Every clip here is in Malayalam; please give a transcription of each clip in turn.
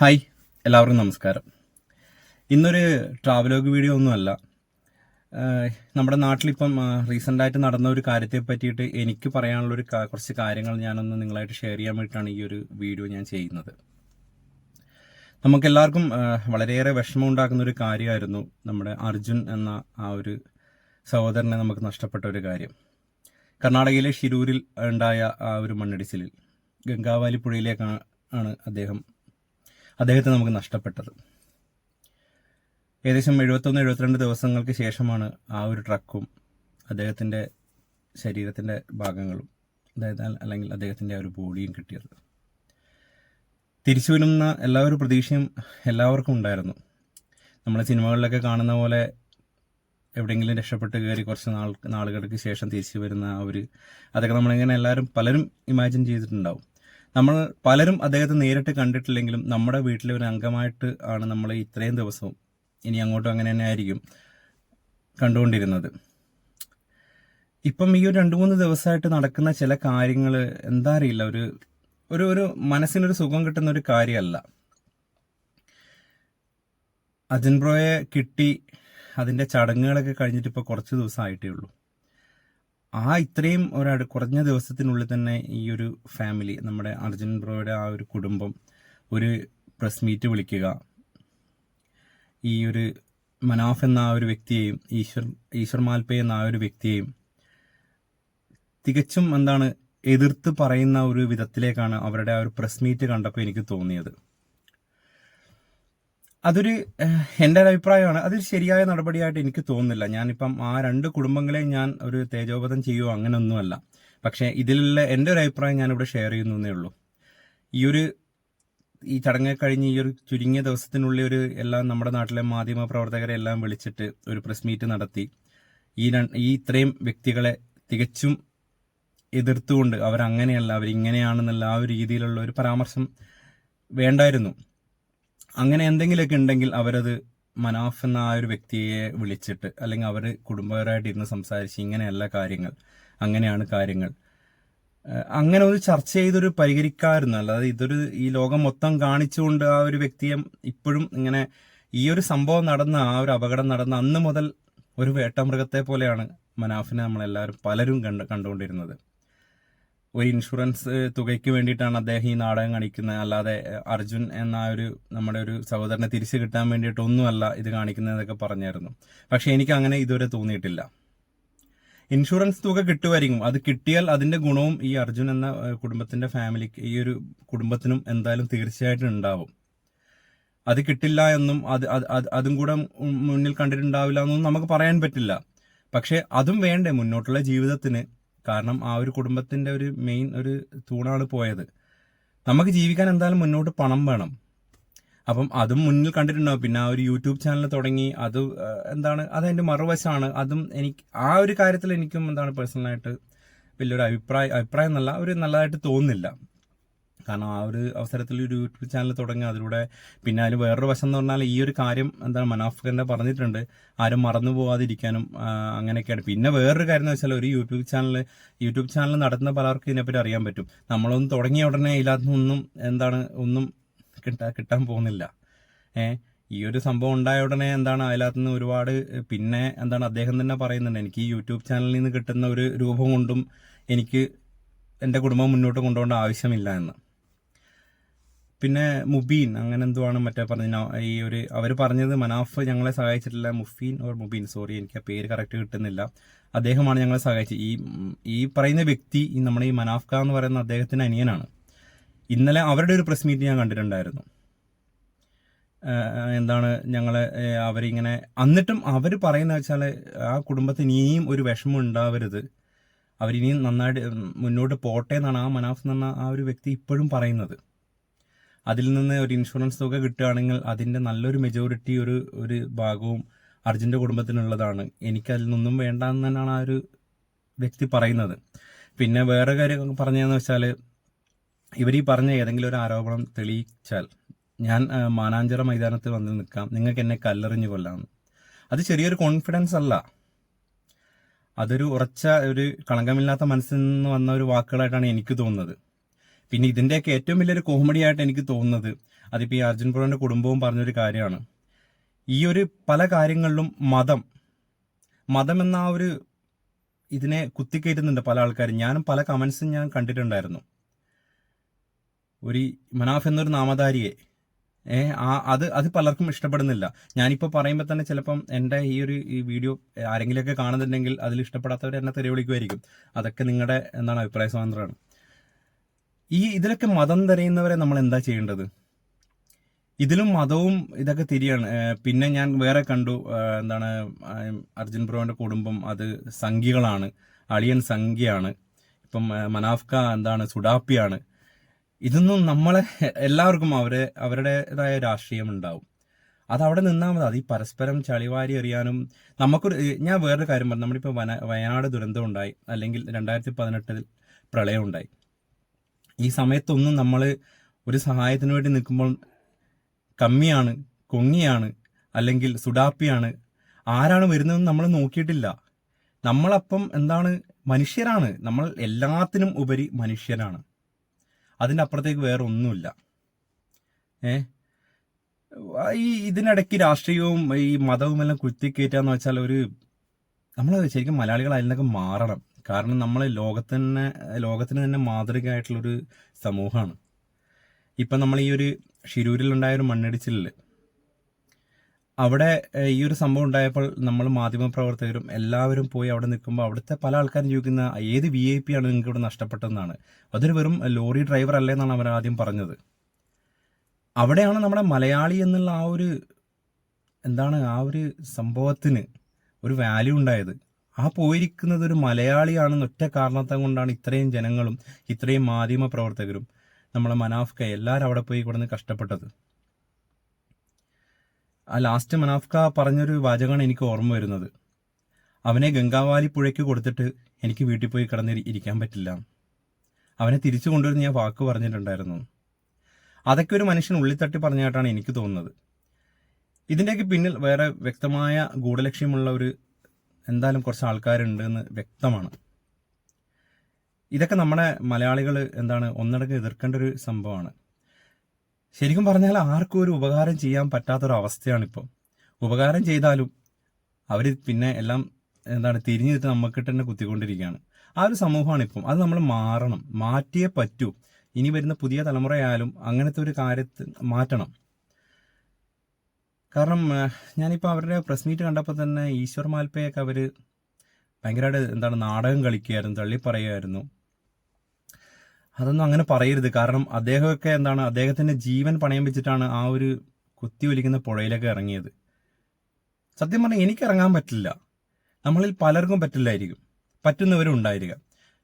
ഹായ് എല്ലാവർക്കും നമസ്കാരം. ഇന്നൊരു ട്രാവലോഗ് വീഡിയോ ഒന്നുമല്ല. നമ്മുടെ നാട്ടിലിപ്പം റീസെന്റായിട്ട് നടന്ന ഒരു കാര്യത്തെ പറ്റിയിട്ട് എനിക്ക് പറയാനുള്ള ഒരു കുറച്ച് കാര്യങ്ങൾ ഞാനൊന്ന് നിങ്ങളായിട്ട് ഷെയർ ചെയ്യാൻ വേണ്ടിയിട്ടാണ് ഈ ഒരു വീഡിയോ ഞാൻ ചെയ്യുന്നത്. നമുക്കെല്ലാവർക്കും വളരെയേറെ വിഷമം ഉണ്ടാക്കുന്ന ഒരു കാര്യമായിരുന്നു നമ്മുടെ അർജുൻ എന്ന ആ ഒരു സഹോദരനെ നമുക്ക് നഷ്ടപ്പെട്ട ഒരു കാര്യം. കർണാടകയിലെ ഷിരൂരിൽ ഉണ്ടായ ആ ഒരു മണ്ണിടിച്ചിലിൽ. ഗംഗാവാലി പുഴയിലേക്കാണ് ആണ് അദ്ദേഹം അദ്ദേഹത്തെ നമുക്ക് നഷ്ടപ്പെട്ടത്. ഏകദേശം എഴുപത്തൊന്ന് എഴുപത്തിരണ്ട് ദിവസങ്ങൾക്ക് ശേഷമാണ് ആ ഒരു ട്രക്കും അദ്ദേഹത്തിന്റെ ശരീരത്തിന്റെ ഭാഗങ്ങളും അതായത് അല്ലെങ്കിൽ അദ്ദേഹത്തിന്റെ ആ ഒരു ബോഡിയും കിട്ടിയത്. തിരിച്ചു വരുന്ന എല്ലാവരും പ്രതീക്ഷയും എല്ലാവർക്കും ഉണ്ടായിരുന്നു. നമ്മുടെ സിനിമകളിലൊക്കെ കാണുന്ന പോലെ എവിടെയെങ്കിലും രക്ഷപ്പെട്ട് കയറി കുറച്ച് നാൾ നാളുകൾക്ക് ശേഷം തിരിച്ചു വരുന്ന ആ ഒരു അതൊക്കെ നമ്മളിങ്ങനെ എല്ലാവരും പലരും ഇമാജിൻ ചെയ്തിട്ടുണ്ടാവും. നമ്മൾ പലരും അദ്ദേഹത്തെ നേരിട്ട് കണ്ടിട്ടില്ലെങ്കിലും നമ്മുടെ വീട്ടിലെ ഒരു അംഗമായിട്ട് ആണ് നമ്മൾ ഇത്രയും ദിവസവും ഇനി അങ്ങോട്ടും അങ്ങനെ തന്നെ ആയിരിക്കും കണ്ടുകൊണ്ടിരുന്നത്. ഇപ്പം ഈ ഒരു രണ്ട് മൂന്ന് ദിവസമായിട്ട് നടക്കുന്ന ചില കാര്യങ്ങൾ എന്താ അറിയില്ല. ഒരു ഒരു ഒരു മനസ്സിനൊരു സുഖം കിട്ടുന്ന ഒരു കാര്യമല്ല. അജൻ ബ്രോയെ കിട്ടി അതിന്റെ ചടങ്ങുകളൊക്കെ കഴിഞ്ഞിട്ട് ഇപ്പോൾ കുറച്ച് ദിവസമായിട്ടേ ഉള്ളൂ. ആ ഇത്രയും ഒരു കുറഞ്ഞ ദിവസത്തിനുള്ളിൽ തന്നെ ഈ ഒരു ഫാമിലി നമ്മുടെ അർജുൻ ബ്രോയുടെ ആ ഒരു കുടുംബം ഒരു പ്രസ് മീറ്റ് വിളിക്കുക. ഈ ഒരു മനാഫ് എന്ന ആ ഒരു വ്യക്തിയെയും ഈശ്വർ ഈശ്വർ മാൽപേ എന്ന ആ ഒരു വ്യക്തിയെയും തികച്ചും എന്താണ് എതിർത്ത് പറയുന്ന ഒരു വിധത്തിലേക്കാണ് അവരുടെ ആ ഒരു പ്രസ് മീറ്റ് കണ്ടപ്പോൾ എനിക്ക് തോന്നിയത്. അതൊരു എന്റെ ഒരു അഭിപ്രായമാണ്. അതൊരു ശരിയായ നടപടിയായിട്ട് എനിക്ക് തോന്നുന്നില്ല. ഞാനിപ്പം ആ രണ്ട് കുടുംബങ്ങളെ ഞാൻ ഒരു തേജോപതം ചെയ്യുമോ അങ്ങനെയൊന്നുമല്ല. പക്ഷേ ഇതിലുള്ള എന്റെ ഒരു അഭിപ്രായം ഞാനിവിടെ ഷെയർ ചെയ്യുന്നേ ഉള്ളൂ. ഈ ഒരു ഈ ചടങ്ങ് കഴിഞ്ഞ് ഈ ഒരു ചുരുങ്ങിയ ദിവസത്തിനുള്ളിൽ ഒരു എല്ലാം നമ്മുടെ നാട്ടിലെ മാധ്യമ പ്രവർത്തകരെ എല്ലാം വിളിച്ചിട്ട് ഒരു പ്രസ് മീറ്റ് നടത്തി. ഈ ഈ ഇത്രയും വ്യക്തികളെ തികച്ചും എതിർത്തുകൊണ്ട് അവരങ്ങനെയല്ല അവരിങ്ങനെയാണെന്നുള്ള ആ ഒരു രീതിയിലുള്ള ഒരു പരാമർശം വേണ്ടായിരുന്നു. അങ്ങനെ എന്തെങ്കിലുമൊക്കെ ഉണ്ടെങ്കിൽ അവരത് മനാഫ് എന്ന ആ ഒരു വ്യക്തിയെ വിളിച്ചിട്ട് അല്ലെങ്കിൽ അവർ കുടുംബപരമായിട്ട് ഇരുന്ന് സംസാരിച്ച് ഇങ്ങനെയല്ല കാര്യങ്ങൾ അങ്ങനെയാണ് കാര്യങ്ങൾ. അങ്ങനെ ഒരു ചർച്ച ചെയ്തൊരു പരിഹരിക്കാമായിരുന്നു അല്ലാതെ ഇതൊരു ഈ ലോകം മൊത്തം കാണിച്ചുകൊണ്ട് ആ ഒരു വ്യക്തിയെ ഇപ്പോഴും ഇങ്ങനെ ഈ ഒരു സംഭവം നടന്ന ആ ഒരു അപകടം നടന്ന അന്ന് മുതൽ ഒരു വേട്ടമൃഗത്തെ പോലെയാണ് മനാഫിനെ നമ്മളെല്ലാവരും പലരും കണ്ട് കണ്ടുകൊണ്ടിരുന്നത്. ഒരു ഇൻഷുറൻസ് തുകയ്ക്ക് വേണ്ടിയിട്ടാണ് അദ്ദേഹം ഈ നാടകം കാണിക്കുന്നത്. അല്ലാതെ അർജുൻ എന്ന ഒരു നമ്മുടെ ഒരു സഹോദരനെ തിരിച്ചു കിട്ടാൻ വേണ്ടിയിട്ടൊന്നുമല്ല ഇത് കാണിക്കുന്നതൊക്കെ പറഞ്ഞായിരുന്നു. പക്ഷെ എനിക്ക് അങ്ങനെ ഇതുവരെ തോന്നിയിട്ടില്ല. ഇൻഷുറൻസ് തുക കിട്ടുമായിരിക്കും. അത് കിട്ടിയാൽ അതിന്റെ ഗുണവും ഈ അർജുൻ എന്ന കുടുംബത്തിന്റെ ഫാമിലിക്ക് ഈ ഒരു കുടുംബത്തിനും എന്തായാലും തീർച്ചയായിട്ടും ഉണ്ടാവും. അത് കിട്ടില്ല എന്നും അത് അത് കൂടെ മുന്നിൽ കണ്ടിട്ടുണ്ടാവില്ല എന്നൊന്നും നമുക്ക് പറയാൻ പറ്റില്ല. പക്ഷെ അതും വേണ്ടേ മുന്നോട്ടുള്ള ജീവിതത്തിന്. കാരണം ആ ഒരു കുടുംബത്തിന്റെ ഒരു മെയിൻ ഒരു തൂണാണ് പോയത്. നമുക്ക് ജീവിക്കാൻ എന്തായാലും മുന്നോട്ട് പണം വേണം. അപ്പം അതും മുന്നിൽ കണ്ടിട്ടുണ്ടാവും. പിന്നെ ആ ഒരു യൂട്യൂബ് ചാനൽ തുടങ്ങി അത് എന്താണ് അതതിന്റെ മറുവശമാണ്. അതും എനിക്ക് ആ ഒരു കാര്യത്തിൽ എനിക്കും എന്താണ് പേഴ്സണലായിട്ട് വലിയൊരു അഭിപ്രായം അഭിപ്രായം എന്നല്ല ഒരു നല്ലതായിട്ട് തോന്നുന്നില്ല. കാരണം ആ ഒരു അവസരത്തിൽ ഒരു യൂട്യൂബ് ചാനൽ തുടങ്ങി അതിലൂടെ പിന്നെ അതിൽ വേറൊരു വശം എന്ന് പറഞ്ഞാൽ ഈ ഒരു കാര്യം എന്താണ് മനാഫ് പറഞ്ഞിട്ടുണ്ട്. ആരും മറന്നു പോകാതിരിക്കാനും അങ്ങനെയൊക്കെയാണ്. പിന്നെ വേറൊരു കാര്യം എന്ന് വെച്ചാൽ ഒരു യൂട്യൂബ് ചാനൽ യൂട്യൂബ് ചാനൽ നടത്തുന്ന പലർക്കും ഇതിനെപ്പറ്റി അറിയാൻ പറ്റും. നമ്മളൊന്നും തുടങ്ങിയ ഉടനെ ഇതിനകത്തൊന്നും എന്താണ് ഒന്നും കിട്ടാ കിട്ടാൻ പോകുന്നില്ല. ഏ ഈ ഒരു സംഭവം ഉണ്ടായ ഉടനെ എന്താണ് അതിനകത്ത് നിന്ന് ഒരുപാട് പിന്നെ എന്താണ് അദ്ദേഹം തന്നെ പറയുന്നുണ്ട് എനിക്ക് ഈ യൂട്യൂബ് ചാനലിൽ നിന്ന് കിട്ടുന്ന ഒരു രൂപം കൊണ്ടും എനിക്ക് എന്റെ കുടുംബം മുന്നോട്ട് കൊണ്ടുപോകേണ്ട ആവശ്യമില്ല എന്ന്. പിന്നെ മുബീൻ അങ്ങനെ എന്തോ ആണ് മറ്റേ പറഞ്ഞ ഈ ഒരു അവർ പറഞ്ഞത് മനാഫ് ഞങ്ങളെ സഹായിച്ചിട്ടില്ല മുഫീൻ ഓർ മുബീൻ? സോറി എനിക്ക് ആ പേര് കറക്റ്റ് കിട്ടുന്നില്ല. അദ്ദേഹമാണ് ഞങ്ങളെ സഹായിച്ചത്. ഈ ഈ പറയുന്ന വ്യക്തി ഈ നമ്മുടെ ഈ മനാഫ് എന്ന് പറയുന്ന അദ്ദേഹത്തിന്റെ അനിയനാണ്. ഇന്നലെ അവരുടെ ഒരു പ്രസ് മീറ്റ് ഞാൻ കണ്ടിട്ടുണ്ടായിരുന്നു. എന്താണ് ഞങ്ങളെ ഏഹ് അവരിങ്ങനെ എന്നിട്ടും അവർ പറയുന്ന വെച്ചാൽ ആ കുടുംബത്തിന് ഇനിയും ഒരു വിഷമം ഉണ്ടാവരുത്. അവരിനിയും നന്നായിട്ട് മുന്നോട്ട് പോട്ടെ എന്നാണ് ആ മനാഫ് എന്ന് പറഞ്ഞ ആ ഒരു വ്യക്തി ഇപ്പോഴും പറയുന്നത്. അതിൽ നിന്ന് ഒരു ഇൻഷുറൻസ് തുക കിട്ടുകയാണെങ്കിൽ അതിന്റെ നല്ലൊരു മെജോറിറ്റി ഒരു ഒരു ഭാഗവും അർജുന്റെ കുടുംബത്തിനുള്ളതാണ്. എനിക്ക് അതിൽ നിന്നൊന്നും വേണ്ട എന്ന് തന്നെയാണ് ആ ഒരു വ്യക്തി പറയുന്നത്. പിന്നെ വേറെ കാര്യം പറഞ്ഞതെന്ന് വെച്ചാൽ ഇവർ ഈ പറഞ്ഞ ഏതെങ്കിലും ഒരു ആരോപണം തെളിയിച്ചാൽ ഞാൻ മാനാഞ്ചിറ മൈതാനത്ത് വന്ന് നിൽക്കാം. നിങ്ങൾക്ക് എന്നെ കല്ലെറിഞ്ഞു കൊല്ലാം. അത് ചെറിയൊരു കോൺഫിഡൻസ് അല്ല. അതൊരു ഉറച്ച ഒരു കളങ്കമില്ലാത്ത മനസ്സിൽ നിന്ന് വന്ന ഒരു വാക്കുകളായിട്ടാണ് എനിക്ക് തോന്നുന്നത്. പിന്നെ ഇതിന്റെയൊക്കെ ഏറ്റവും വലിയൊരു കോമഡി ആയിട്ട് എനിക്ക് തോന്നുന്നത് അതിപ്പോൾ ഈ അർജുൻ ബ്രോന്റെ കുടുംബവും പറഞ്ഞൊരു കാര്യമാണ്. ഈ ഒരു പല കാര്യങ്ങളിലും മതം മതം എന്ന ആ ഒരു ഇതിനെ കുത്തിക്കയറ്റുന്നുണ്ട് പല ആൾക്കാരും. ഞാനും പല കമന്റ്സും ഞാൻ കണ്ടിട്ടുണ്ടായിരുന്നു. ഒരു മനാഫ് എന്നൊരു നാമധാരിയെ ഏ ആ അത് അത് പലർക്കും ഇഷ്ടപ്പെടുന്നില്ല. ഞാനിപ്പോൾ പറയുമ്പോൾ തന്നെ ചിലപ്പം എന്റെ ഈ ഒരു ഈ വീഡിയോ ആരെങ്കിലുമൊക്കെ കാണുന്നുണ്ടെങ്കിൽ അതിൽ ഇഷ്ടപ്പെടാത്തവർ എന്നെ തെറി വിളിക്കുമായിരിക്കും അതൊക്കെ നിങ്ങളുടെ എന്താണ് അഭിപ്രായ സ്വാതന്ത്ര്യമാണ്. ഈ ഇതിലൊക്കെ മതം തിരയുന്നവരെ നമ്മൾ എന്താ ചെയ്യേണ്ടത്? ഇതിലും മതവും ഇതൊക്കെ തിരിയാണ്. പിന്നെ ഞാൻ വേറെ കണ്ടു എന്താണ് അർജുൻ ബ്രോന്റെ കുടുംബം അത് സംഘികളാണ് അളിയൻ സംഖ്യയാണ് ഇപ്പം മനാഫ്ക എന്താണ് സുഡാപ്പിയാണ്. ഇതൊന്നും നമ്മളെ എല്ലാവർക്കും അവരെ അവരുടേതായ രാഷ്ട്രീയം ഉണ്ടാവും. അത് അവിടെ നിന്നാൽ മതി. അത് ഈ പരസ്പരം ചളിവാരി എറിയാനും നമുക്കൊരു ഞാൻ വേറൊരു കാര്യം പറഞ്ഞു. നമ്മളിപ്പോൾ വന വയനാട് ദുരന്തം ഉണ്ടായി. അല്ലെങ്കിൽ രണ്ടായിരത്തി പതിനെട്ടിൽ പ്രളയം ഉണ്ടായി. ഈ സമയത്തൊന്നും നമ്മൾ ഒരു സഹായത്തിന് വേണ്ടി നിൽക്കുമ്പോൾ കമ്മിയാണ് കൊങ്ങിയാണ് അല്ലെങ്കിൽ സുഡാപ്പിയാണ്. ആരാണ് വരുന്നതെന്ന് നമ്മൾ നോക്കിയിട്ടില്ല. നമ്മളപ്പം എന്താണ്? മനുഷ്യരാണ്. നമ്മൾ എല്ലാത്തിനും ഉപരി മനുഷ്യരാണ്. അതിന്റെ അപ്പുറത്തേക്ക് വേറെ ഒന്നുമില്ല ഏ? ഈ ഇതിനിടയ്ക്ക് രാഷ്ട്രീയവും ഈ മതവും എല്ലാം കുത്തിക്കയറ്റാന്ന് വെച്ചാൽ ഒരു നമ്മൾ ശരിക്കും മലയാളികൾ അതിൽ നിന്നൊക്കെ മാറണം. കാരണം നമ്മളെ ലോകത്തന്നെ ലോകത്തിന് തന്നെ മാതൃകയായിട്ടുള്ളൊരു സമൂഹമാണ്. ഇപ്പം നമ്മൾ ഈ ഒരു ഷിരൂരിലുണ്ടായ ഒരു മണ്ണിടിച്ചിലിൽ അവിടെ ഈ ഒരു സംഭവം ഉണ്ടായപ്പോൾ നമ്മൾ മാധ്യമപ്രവർത്തകരും എല്ലാവരും പോയി അവിടെ നിൽക്കുമ്പോൾ അവിടുത്തെ പല ആൾക്കാരും ചോദിക്കുന്ന ഏത് വി ഐ പി ആണ് നിങ്ങൾക്ക് ഇവിടെ നഷ്ടപ്പെട്ടതെന്നാണ്. അതൊരു വെറും ലോറി ഡ്രൈവർ അല്ലേ എന്നാണ് അവർ ആദ്യം പറഞ്ഞത്. അവിടെയാണ് നമ്മുടെ മലയാളി എന്നുള്ള ആ ഒരു എന്താണ് ആ ഒരു സംഭവത്തിന് ഒരു വാല്യൂ ഉണ്ടായത്. ആ പോയിരിക്കുന്നത് ഒരു മലയാളിയാണെന്ന് ഒറ്റ കാരണത്തെ കൊണ്ടാണ് ഇത്രയും ജനങ്ങളും ഇത്രയും മാധ്യമ പ്രവർത്തകരും നമ്മളെ മനാഫ്ക എല്ലാവരും അവിടെ പോയി കിടന്ന് കഷ്ടപ്പെട്ടത്. ആ ലാസ്റ്റ് മനാഫ്ക പറഞ്ഞൊരു വാചകമാണ് എനിക്ക് ഓർമ്മ വരുന്നത്. അവനെ ഗംഗാവാലി പുഴയ്ക്ക് കൊടുത്തിട്ട് എനിക്ക് വീട്ടിൽ പോയി കിടന്ന് ഇരിക്കാൻ പറ്റില്ല. അവനെ തിരിച്ചു കൊണ്ടുവരുന്ന ഞാൻ വാക്ക് പറഞ്ഞിട്ടുണ്ടായിരുന്നു. അതൊക്കെ ഒരു മനുഷ്യൻ ഉള്ളിത്തട്ടി പറഞ്ഞായിട്ടാണ് എനിക്ക് തോന്നുന്നത്. ഇതിന്റെയൊക്കെ പിന്നിൽ വേറെ വ്യക്തമായ ഗൂഢലക്ഷ്യമുള്ള ഒരു എന്തായാലും കുറച്ച് ആൾക്കാരുണ്ട് എന്ന് വ്യക്തമാണ്. ഇതൊക്കെ നമ്മുടെ മലയാളികൾ എന്താണ് ഒന്നടങ്ക് എതിർക്കേണ്ട ഒരു സംഭവമാണ്. ശരിക്കും പറഞ്ഞാൽ ആർക്കും ഒരു ഉപകാരം ചെയ്യാൻ പറ്റാത്തൊരവസ്ഥയാണിപ്പോൾ ഉപകാരം ചെയ്താലും അവർ പിന്നെ എല്ലാം എന്താണ് തിരിഞ്ഞിട്ട് നമുക്ക് തന്നെ കുത്തിക്കൊണ്ടിരിക്കുകയാണ്. ആ ഒരു സമൂഹമാണ് ഇപ്പം അത് നമ്മൾ മാറണം. മാറ്റിയേ പറ്റൂ. ഇനി വരുന്ന പുതിയ തലമുറയായാലും അങ്ങനത്തെ ഒരു കാര്യത്തിൽ മാറ്റണം. കാരണം ഞാനിപ്പോൾ അവരുടെ പ്രസ് മീറ്റ് കണ്ടപ്പോൾ തന്നെ ഈശ്വർ മാൽപ്പയൊക്കെ അവർ ഭയങ്കരമായിട്ട് എന്താണ് നാടകം കളിക്കുകയായിരുന്നു തള്ളി പറയുമായിരുന്നു അതൊന്നും അങ്ങനെ പറയരുത്. കാരണം അദ്ദേഹമൊക്കെ എന്താണ് അദ്ദേഹത്തിന്റെ ജീവൻ പണയം വെച്ചിട്ടാണ് ആ ഒരു കുത്തി ഒലിക്കുന്ന പുഴയിലൊക്കെ ഇറങ്ങിയത്. സത്യം പറഞ്ഞാൽ എനിക്ക് ഇറങ്ങാൻ പറ്റില്ല. നമ്മളിൽ പലർക്കും പറ്റില്ലായിരിക്കും. പറ്റുന്നവരും ഉണ്ടായിരിക്കാം.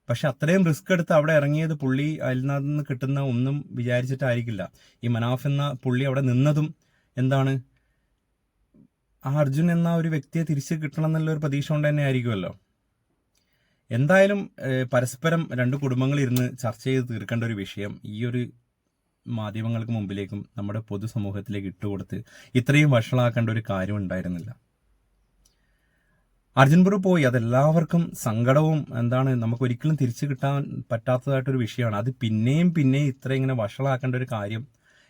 പക്ഷെ അത്രയും റിസ്ക് എടുത്ത് അവിടെ ഇറങ്ങിയത് പുള്ളി അതിൽ നിന്ന് കിട്ടുന്ന ഒന്നും വിചാരിച്ചിട്ടായിരിക്കില്ല. ഈ മനാഫ് എന്ന പുള്ളി അവിടെ നിന്നതും എന്താണ് ആ അർജുൻ എന്ന ഒരു വ്യക്തിയെ തിരിച്ച് കിട്ടണം എന്നുള്ള ഒരു പ്രതീക്ഷ കൊണ്ട് തന്നെ ആയിരിക്കുമല്ലോ. എന്തായാലും പരസ്പരം രണ്ട് കുടുംബങ്ങൾ ഇരുന്ന് ചർച്ച ചെയ്ത് തീർക്കേണ്ട ഒരു വിഷയം ഈ ഒരു മാധ്യമങ്ങൾക്ക് മുമ്പിലേക്കും നമ്മുടെ പൊതുസമൂഹത്തിലേക്ക് ഇട്ടുകൊടുത്ത് ഇത്രയും വഷളാക്കേണ്ട ഒരു കാര്യം ഉണ്ടായിരുന്നില്ല. അർജുൻപുർ പോയി. അതെല്ലാവർക്കും സങ്കടവും എന്താണ് നമുക്ക് ഒരിക്കലും തിരിച്ചു കിട്ടാൻ പറ്റാത്തതായിട്ടൊരു വിഷയമാണ്. അത് പിന്നെയും പിന്നെയും ഇത്ര ഇങ്ങനെ വഷളാക്കേണ്ട ഒരു കാര്യം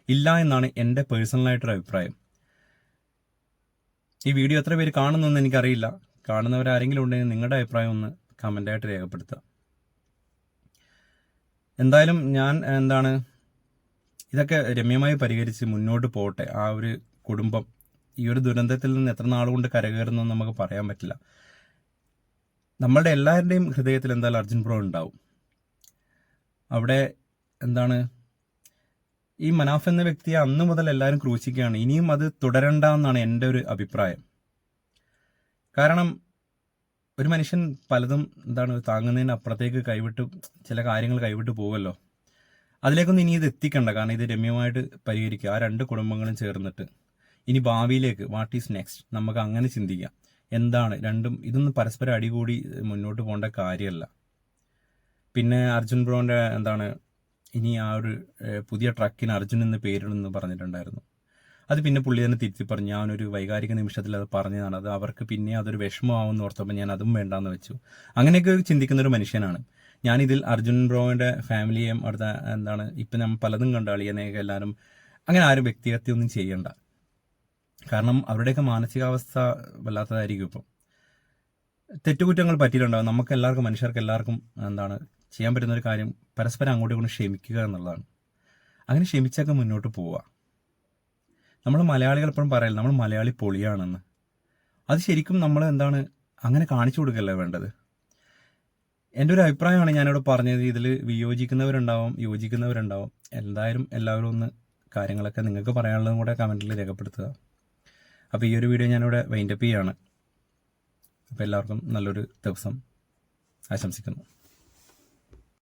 ഇല്ല എന്നാണ് എന്റെ പേഴ്സണലായിട്ടൊരു അഭിപ്രായം. ഈ വീഡിയോ എത്ര പേര് കാണുന്നെന്ന് എനിക്കറിയില്ല. കാണുന്നവരാരെങ്കിലും ഉണ്ടെങ്കിൽ നിങ്ങളുടെ അഭിപ്രായം ഒന്ന് കമന്റായിട്ട് രേഖപ്പെടുത്തുക. എന്തായാലും ഞാൻ എന്താണ് ഇതൊക്കെ രമ്യമായി പരിഹരിച്ച് മുന്നോട്ട് പോട്ടെ ആ ഒരു കുടുംബം ഈ ഒരു ദുരന്തത്തിൽ നിന്ന് എത്ര നാളുകൊണ്ട് കരകയറുന്നു നമുക്ക് പറയാൻ പറ്റില്ല. നമ്മളുടെ എല്ലാവരുടെയും ഹൃദയത്തിൽ എന്തായാലും അർജുൻ പ്രോ ഉണ്ടാവും. അവിടെ എന്താണ് ഈ മനാഫ് എന്ന വ്യക്തിയെ അന്ന് മുതൽ എല്ലാവരും ക്രൂശിക്കുകയാണ്. ഇനിയും അത് തുടരണ്ട എന്നാണ് എന്റെ ഒരു അഭിപ്രായം. കാരണം ഒരു മനുഷ്യൻ പലതും എന്താണ് താങ്ങുന്നതിന് അപ്പുറത്തേക്ക് കൈവിട്ട് ചില കാര്യങ്ങൾ കൈവിട്ട് പോവല്ലോ. അതിലേക്കൊന്നും ഇനി ഇത് എത്തിക്കണ്ട. കാരണം ഇത് രമ്യമായിട്ട് പരിഹരിക്കുക. ആ രണ്ട് കുടുംബങ്ങളും ചേർന്നിട്ട്. ഇനി ഭാവിയിലേക്ക് വാട്ട് ഈസ് നെക്സ്റ്റ് നമുക്ക് അങ്ങനെ ചിന്തിക്കാം. എന്താണ്? രണ്ടും ഇതൊന്നും പരസ്പരം അടികൂടി മുന്നോട്ട് പോകേണ്ട കാര്യമല്ല. പിന്നെ അർജുൻ ബ്രോന്റെ എന്താണ് ഇനി ആ ഒരു പുതിയ ട്രക്കിന് അർജുൻ എന്ന് പേരിടുമെന്ന് പറഞ്ഞിട്ടുണ്ടായിരുന്നു. അത് പിന്നെ പുള്ളി തന്നെ തിരുത്തി പറഞ്ഞു ഞാൻ ഒരു വൈകാരിക നിമിഷത്തിൽ അത് പറഞ്ഞതാണ്. അത് അവർക്ക് പിന്നെ അതൊരു വിഷമമാവുമെന്ന് ഓർത്തപ്പോൾ ഞാൻ അതും വേണ്ടാന്ന് വെച്ചു. അങ്ങനെയൊക്കെ ചിന്തിക്കുന്ന ഒരു മനുഷ്യനാണ്. ഞാനിതിൽ അർജുൻ ബ്രോയുടെ ഫാമിലിയെയും അടുത്ത എന്താണ് ഇപ്പം നമ്മൾ പലതും കണ്ട അളിയനെയൊക്കെ എല്ലാവരും. അങ്ങനെ ആരും വ്യക്തിഹത്യ ഒന്നും ചെയ്യണ്ട. കാരണം അവരുടെയൊക്കെ മാനസികാവസ്ഥ വല്ലാത്തതായിരിക്കും ഇപ്പം. തെറ്റുകുറ്റങ്ങൾ പറ്റിയിട്ടുണ്ടാവും. നമുക്ക് എല്ലാവർക്കും മനുഷ്യർക്ക് എല്ലാവർക്കും എന്താണ് ചെയ്യാൻ പറ്റുന്ന ഒരു കാര്യം പരസ്പരം അങ്ങോട്ടും ഇങ്ങോട്ടും ക്ഷമിക്കുക എന്നുള്ളതാണ്. അങ്ങനെ ക്ഷമിച്ചൊക്കെ മുന്നോട്ട് പോവുക. നമ്മൾ മലയാളികൾ എപ്പോഴും പറയല്ല നമ്മൾ മലയാളി പൊളിയാണെന്ന്. അത് ശരിക്കും നമ്മൾ എന്താണ് അങ്ങനെ കാണിച്ചു കൊടുക്കല്ലേ വേണ്ടത്? എന്റെ ഒരു അഭിപ്രായമാണ് ഞാനിവിടെ പറഞ്ഞത്. ഇതിൽ വിയോജിക്കുന്നവരുണ്ടാവും യോജിക്കുന്നവരുണ്ടാവും. എന്തായാലും എല്ലാവരും ഒന്ന് കാര്യങ്ങളൊക്കെ നിങ്ങൾക്ക് പറയാനുള്ളതും കൂടെ കമന്റിൽ രേഖപ്പെടുത്തുക. അപ്പോൾ ഈ ഒരു വീഡിയോ ഞാനിവിടെ വൈൻഡപ്പ് ചെയ്യാണ്. അപ്പോൾ എല്ലാവർക്കും നല്ലൊരു ദിവസം. ആശംസിക്കുന്നു.